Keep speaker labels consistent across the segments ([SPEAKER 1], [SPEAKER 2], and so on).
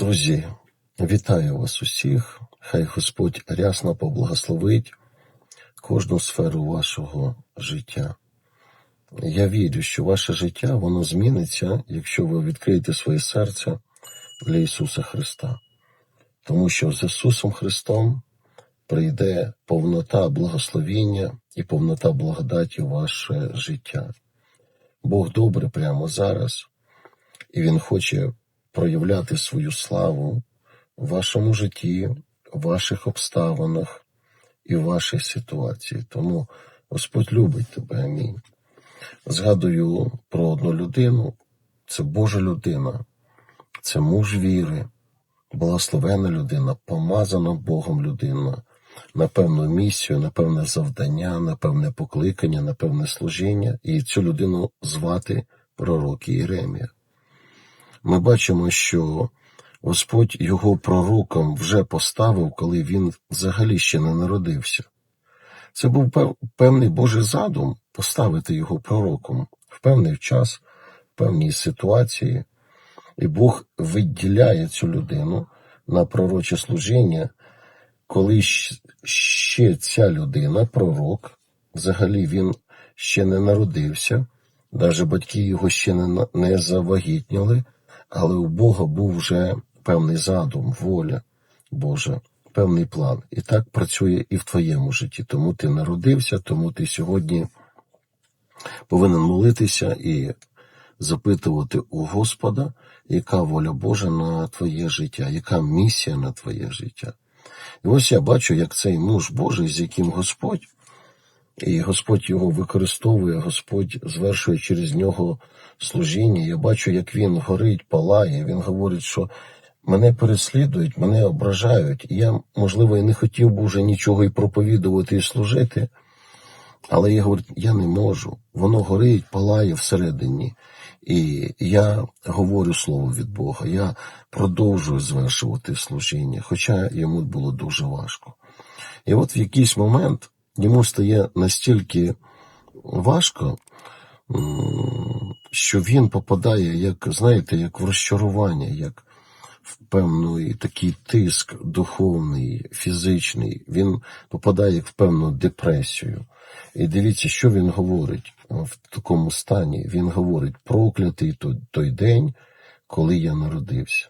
[SPEAKER 1] Друзі, вітаю вас усіх. Хай Господь рясно поблагословить кожну сферу вашого життя. Я вірю, що ваше життя воно зміниться, якщо ви відкриєте своє серце для Ісуса Христа. Тому що з Ісусом Христом прийде повнота благословіння і повнота благодаті в ваше життя. Бог добрий прямо зараз, і Він хоче проявляти свою славу в вашому житті, в ваших обставинах і в вашій ситуації. Тому Господь любить тебе. Амінь. Згадую про одну людину, це Божа людина, це муж віри, благословена людина, помазана Богом людина на певну місію, на певне завдання, на певне покликання, на певне служіння, і цю людину звати пророк Єремія. Ми бачимо, що Господь його пророком вже поставив, коли він взагалі ще не народився. Це був певний Божий задум поставити його пророком в певний час, в певній ситуації, і Бог виділяє цю людину на пророче служіння, коли ще ця людина, пророк, взагалі він ще не народився, навіть батьки його ще не завагітніли, але у Бога був вже певний задум, воля Божа, певний план. І так працює і в твоєму житті. Тому ти народився, тому ти сьогодні повинен молитися і запитувати у Господа, яка воля Божа на твоє життя, яка місія на твоє життя. І ось я бачу, як цей муж Божий, з яким Господь, і Господь його використовує, Господь звершує через нього служіння. Я бачу, як він горить, палає. Він говорить, що мене переслідують, мене ображають. Я, можливо, і не хотів би вже нічого і проповідувати і служити. Але я говорю, я не можу. Воно горить, палає всередині. І я говорю слово від Бога. Я продовжую звершувати служіння, хоча йому було дуже важко. І от в якийсь момент йому стає настільки важко, що він попадає, як, знаєте, як в розчарування, як в певний такий тиск духовний, фізичний, він попадає як в певну депресію. І дивіться, що він говорить в такому стані. Він говорить, проклятий той, той день, коли я народився.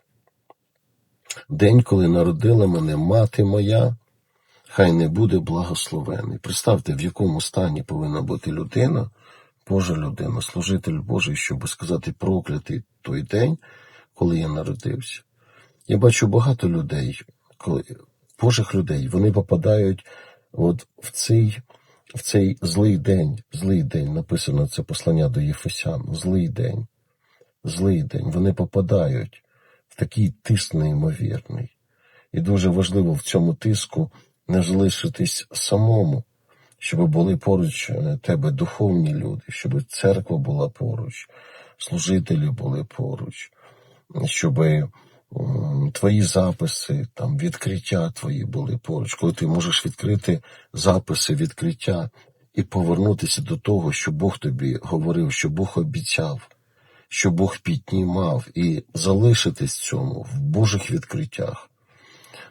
[SPEAKER 1] День, коли народила мене мати моя, хай не буде благословений. Представте, в якому стані повинна бути людина, Божа людина, служитель Божий, щоб сказати проклятий той день, коли я народився. Я бачу багато людей, коли, Божих людей, вони попадають от в цей в цей злий день, злий день, написано це послання до Єфесян, злий день, злий день. Вони попадають в такий тиск неймовірний. І дуже важливо в цьому тиску не залишитись самому, щоб були поруч е, тебе духовні люди, щоб церква була поруч, служителі були поруч, щоб твої записи, там відкриття твої були поруч, коли ти можеш відкрити записи, відкриття і повернутися до того, що Бог тобі говорив, що Бог обіцяв, що Бог піднімав, і залишитись цьому в Божих відкриттях,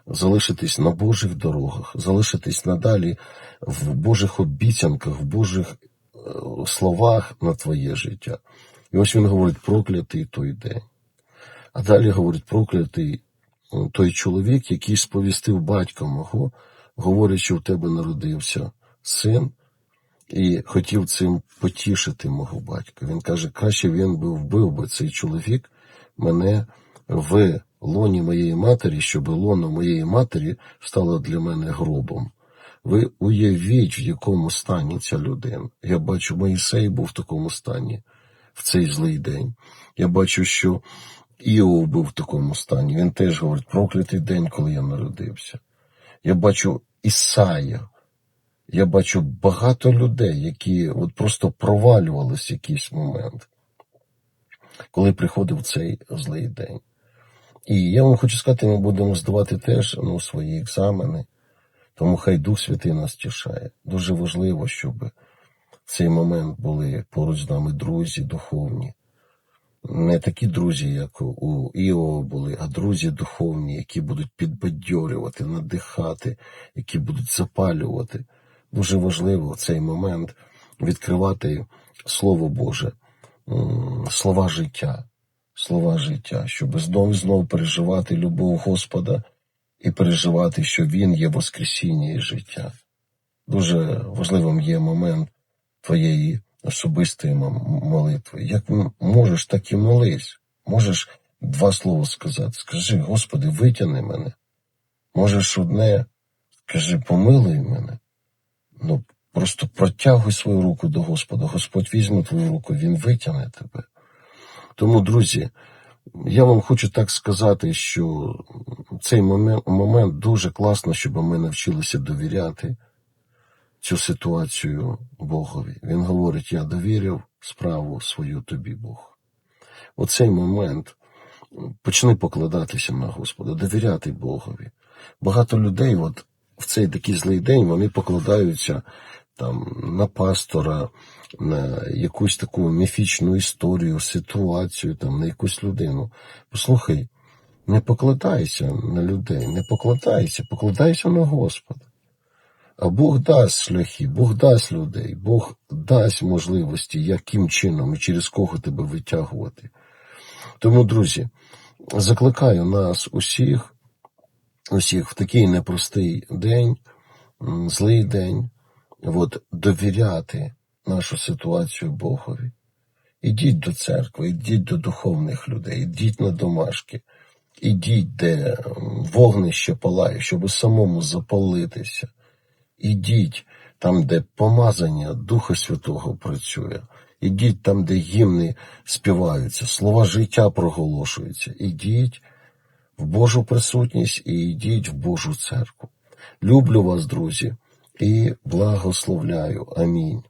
[SPEAKER 1] залишитись на Божих дорогах, залишитись надалі в Божих обіцянках, в Божих е, словах на твоє життя. І ось він говорить проклятий той день. А далі говорить проклятий той чоловік, який сповістив батька мого, говорить, що в тебе народився син, і хотів цим потішити мого батька. Він каже, краще він би вбив би цей чоловік мене в лоні моєї матері, щоб лоно моєї матері стало для мене гробом. Ви уявіть, в якому стані ця людина. Я бачу, Моїсей був в такому стані в цей злий день. Я бачу, що Іов був в такому стані. Він теж говорить, проклятий день, коли я народився. Я бачу Ісая. Я бачу багато людей, які от просто провалювалися в якийсь момент, коли приходив цей злий день. І я вам хочу сказати, ми будемо здавати теж ну, свої екзамени, тому хай Дух Святий нас тішає. Дуже важливо, щоб в цей момент були поруч з нами друзі духовні, не такі друзі, як у Іова були, а друзі духовні, які будуть підбадьорювати, надихати, які будуть запалювати. Дуже важливо в цей момент відкривати Слово Боже, слова життя, слова життя, щоб знов і знов переживати любов Господа і переживати, що Він є Воскресіння і життя. Дуже важливим є момент твоєї особистої молитви. Як можеш, так і молись. Можеш два слова сказати. Скажи, Господи, витягни мене. Можеш одне, скажи, помилуй мене. Ну, просто протягуй свою руку до Господа. Господь візьме твою руку, Він витягне тебе. Тому, друзі, я вам хочу так сказати, що цей момент, момент дуже класно, щоб ми навчилися довіряти цю ситуацію Богові. Він говорить: Я довірив справу свою тобі, Бог. Оцей момент почни покладатися на Господа, довіряти Богові. Багато людей, от в цей такий злий день, вони покладаються там на пастора, на якусь таку міфічну історію, ситуацію, там, на якусь людину. Послухай, не покладайся на людей, не покладайся, покладайся на Господа. А Бог дасть шляхи, Бог дасть людей, Бог дасть можливості, яким чином і через кого тебе витягувати. Тому, друзі, закликаю нас усіх, усіх в такий непростий день, злий день, от, довіряти нашу ситуацію Богові. Ідіть до церкви, ідіть до духовних людей, ідіть на домашки, ідіть, де вогнище палає, щоб самому запалитися. Ідіть там, де помазання Духа Святого працює. Ідіть там, де гімни співаються, слова життя проголошуються. Ідіть в Божу присутність і йдіть в Божу церкву. Люблю вас, друзі, і благословляю. Амінь.